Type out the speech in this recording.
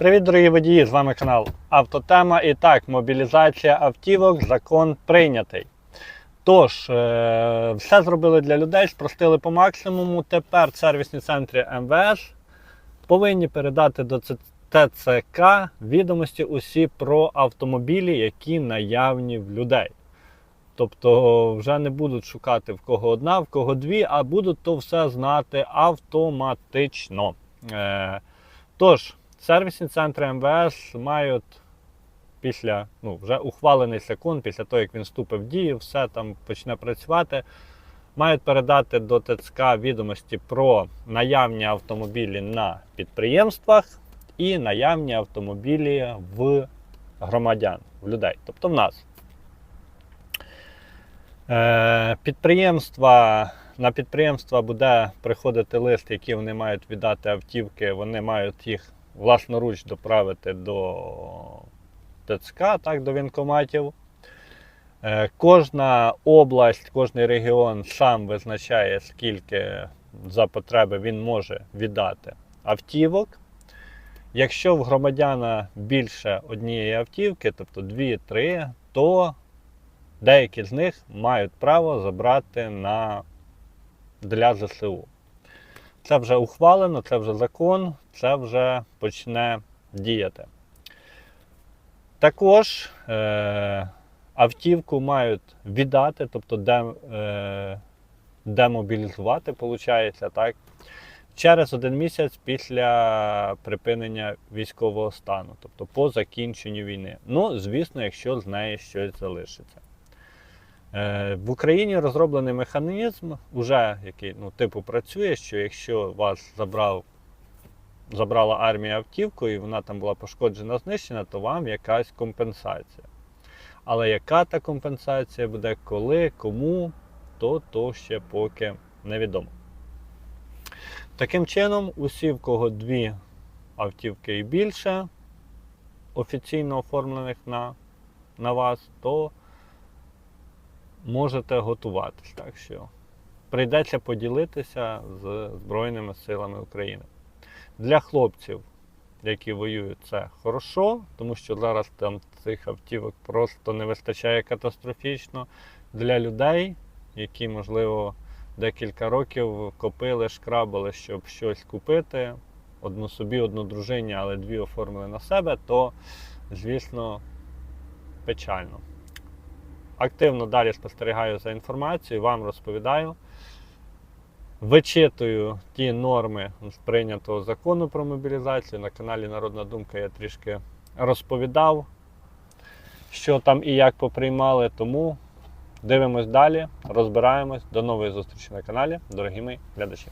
Привіт, дорогі водії! З вами канал Автотема. І так, мобілізація автівок, закон прийнятий. Тож, е, все зробили для людей, спростили по максимуму. Тепер сервісні центри МВС повинні передати до ТЦК відомості усі про автомобілі, які наявні в людей. Тобто вже не будуть шукати в кого одна, в кого дві, а будуть то все знати автоматично. Е, Тож, сервісні центри МВС мають після ну, вже ухвалений закон, після того, як він вступив в дію, все там почне працювати. Мають передати до ТЦК відомості про наявні автомобілі на підприємствах і наявні автомобілі в громадян, в людей, тобто в нас. Е, Підприємства, на підприємства буде приходити лист, який вони мають віддати автівки, вони мають їх власноруч доправити до ТЦК, так, до вінкоматів. Е, Кожна область, кожний регіон сам визначає, скільки за потреби він може віддати автівок. Якщо в громадяна більше однієї автівки, тобто 2-3, то деякі з них мають право забрати на, для ЗСУ. Це вже ухвалено, це вже закон, це вже почне діяти. Також е, автівку мають віддати, тобто де, е, демобілізувати, виходить, так, через один місяць після припинення військового стану, тобто по закінченню війни. Ну, звісно, якщо з неї щось залишиться. Е, В Україні розроблений механізм, уже який ну, типу працює, що якщо вас забрав, забрала армія автівку і вона там була пошкоджена, знищена, то вам якась компенсація. Але яка та компенсація буде, коли, кому, то, то ще поки невідомо. Таким чином, усі, в кого дві автівки і більше, офіційно оформлених на, на вас, то можете готуватись. Так що прийдеться поділитися з Збройними силами України. Для хлопців, які воюють, це хорошо, тому що зараз там цих автівок просто не вистачає катастрофічно. Для людей, які, можливо, декілька років копили, шкрабали, щоб щось купити, одну собі, одну дружині, але дві оформили на себе, то, звісно, печально. Активно далі спостерігаю за інформацією, вам розповідаю. Вичитую ті норми прийнятого закону про мобілізацію. На каналі Народна Думка я трішки розповідав, що там і як поприймали. Тому дивимось далі, розбираємось. До нової зустрічі на каналі, дорогі мої глядачі.